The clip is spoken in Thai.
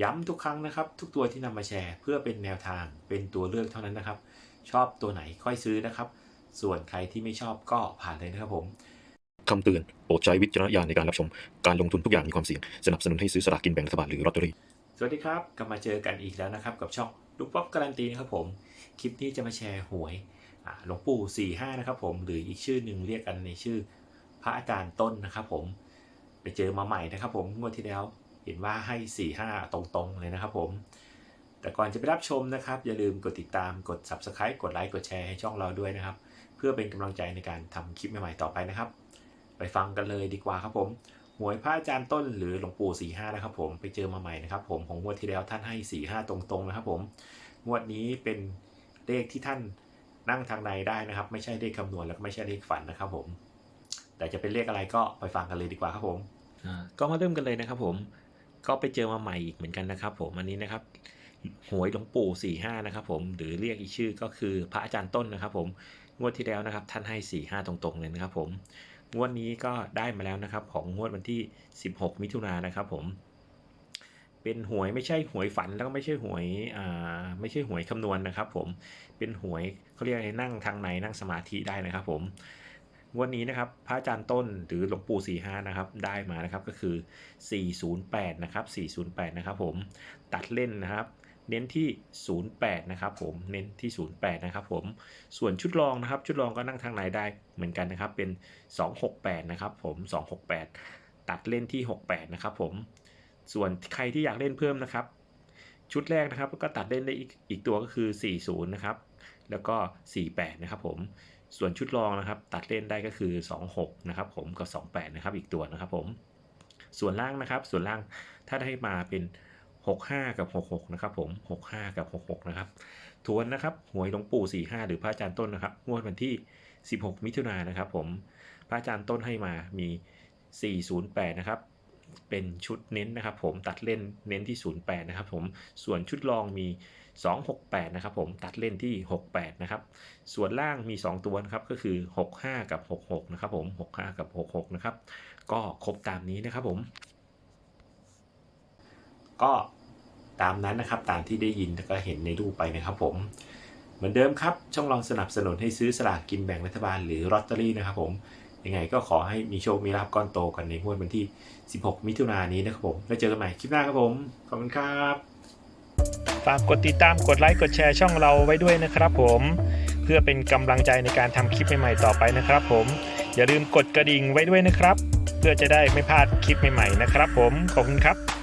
ย้ำทุกครั้งนะครับ ทุกตัวที่นำมาแชร์เพื่อเป็นแนวทางเป็นตัวเลือกเท่านั้นนะครับ ชอบตัวไหนค่อยซื้อนะครับ ส่วนใครที่ไม่ชอบก็ผ่านเลยนะครับผมคำเตือนโปรดใช้วิจารณญาณในการรับชม การลงทุนทุกอย่างมีความเสี่ยง สนับสนุนให้ซื้อสลากกินแบ่งรัฐบาลหรือลอตเตอรี่ สวัสดีครับ กลับมาเจอกันอีกแล้วนะครับ กับช่องลูกป๊อปการันตีนะครับผม คลิปนี้จะมาแชร์หวยอ่าหลวงปู่45นะครับผม หรืออีกชื่อหนึ่งเรียกกันในชื่อ พระอาจารย์ต้นนะครับผม ไปเจอมาใหม่นะครับผมงวดที่แล้ว เห็นว่าให้ 45 ตรงๆ เลยนะครับผม แต่ก่อนจะไปรับชมนะครับ อย่าลืมกดติดตามกด Subscribe กดไลค์กดแชร์ให้ช่องเราด้วยนะครับ เพื่อเป็นกำลังใจในการทำคลิปใหม่ๆต่อไปนะครับ ไปฟังกันเลยดีกว่าครับผมหวยพระอาจารย์ต้นหรือหลวงปู่45นะครับผมไปเจอมาใหม่นะครับผมของงวดที่แล้วท่านให้45ตรงๆนะครับผมงวดนี้เป็นเลขที่ท่านนั่งทางในได้นะครับ ไม่ใช่เลขคำนวณแล้วก็ไม่ใช่เลขฝันนะครับผม แต่จะเป็นเลขอะไรก็ไปฟังกันเลยดีกว่าครับผมก็มาเริ่มกันเลยนะครับผม ก็ไปเจอมาใหม่อีกเหมือนกันนะครับ ผมอันนี้นะครับหวยหลวงปู่45นะครับผมหรือเรียกอีกชื่อก็คือพระอาจารย์ต้นนะครับ ผมงวดที่แล้วนะครับ ท่านให้45ตรงๆเลยนะครับ ผมงวดนี้ก็ได้มาแล้วนะครับ ของงวดวันที่ 16 มิถุนายนนะครับ ผม เป็นหวยไม่ใช่หวยฝันแล้วก็ไม่ใช่หวยอ่าไม่ใช่หวยคำนวณนะครับ ผมเป็นหวยเขาเรียกอะไรนั่งทางในนั่งสมาธิได้นะครับ ผม งวดนี้นะครับพระอาจารย์ต้นหรือหลวงปู่45นะครับได้มานะครับก็คือ 408นะครับ408นะครับผมตัดเล่นนะครับ เน้นที่ 08นะครับผมเน้นที่ 08นะครับผมส่วนชุดรองนะครับ ชุดรองก็นั่งทางไหนได้เหมือนกันนะครับเป็น 268นะครับผม268 ตัดเล่นที่ 68นะครับผมส่วนใครที่อยากเล่นเพิ่มนะครับ ชุดแรกนะครับก็ตัดเล่นได้อีกอีกตัวก็คือ 40นะครับ แล้วก็ 48 นะครับผมส่วนชุดรองนะครับ ตัดเล่นได้ก็คือ 26 นะครับผมกับ 28 นะครับอีกตัวนะครับผมส่วนล่างนะครับ ส่วนล่างถ้าได้มาเป็น 65 กับ 66 นะครับผม 65 กับ 66 นะครับ ทวนนะครับหวยหลวงปู่ 45 หรือพระอาจารย์ต้นนะครับงวดวันที่ 16 มิถุนายนนะครับผมพระอาจารย์ต้นให้มามี 408 นะครับ เป็นชุดเน้นนะครับผมตัดเล่นเน้นที่ 08 นะครับผมส่วนชุดรองมี 268 นะครับผมตัดเล่นที่ 68 นะครับ ส่วนล่างมี 2 ตัวนะครับก็คือ 65 กับ 66 นะครับผม65 กับ 66 นะครับ ก็ครบตามนี้นะครับผม ก็ตามนั้นนะครับตามที่ได้ยินแล้วก็เห็นในรูปไปนะครับผมเหมือนเดิมครับ ช่องลองสนับสนุนให้ซื้อสลากกินแบ่งรัฐบาลหรือลอตเตอรี่นะครับผม ยังไงก็ขอให้มีโชค มีลาบก้อนโตกันในงวดวันที่ 16 มิถุนายนนี้นะครับผมแล้วเจอกันใหม่คลิปหน้าครับผม ขอบคุณครับ ฝากกดติดตามกดไลค์กดแชร์ช่องเราไว้ด้วยนะครับผม เพื่อเป็นกำลังใจในการทำคลิปใหม่ๆต่อไปนะครับผม อย่าลืมกดกระดิ่งไว้ด้วยนะครับ เพื่อจะได้ไม่พลาดคลิปใหม่ๆนะครับผม ขอบคุณครับ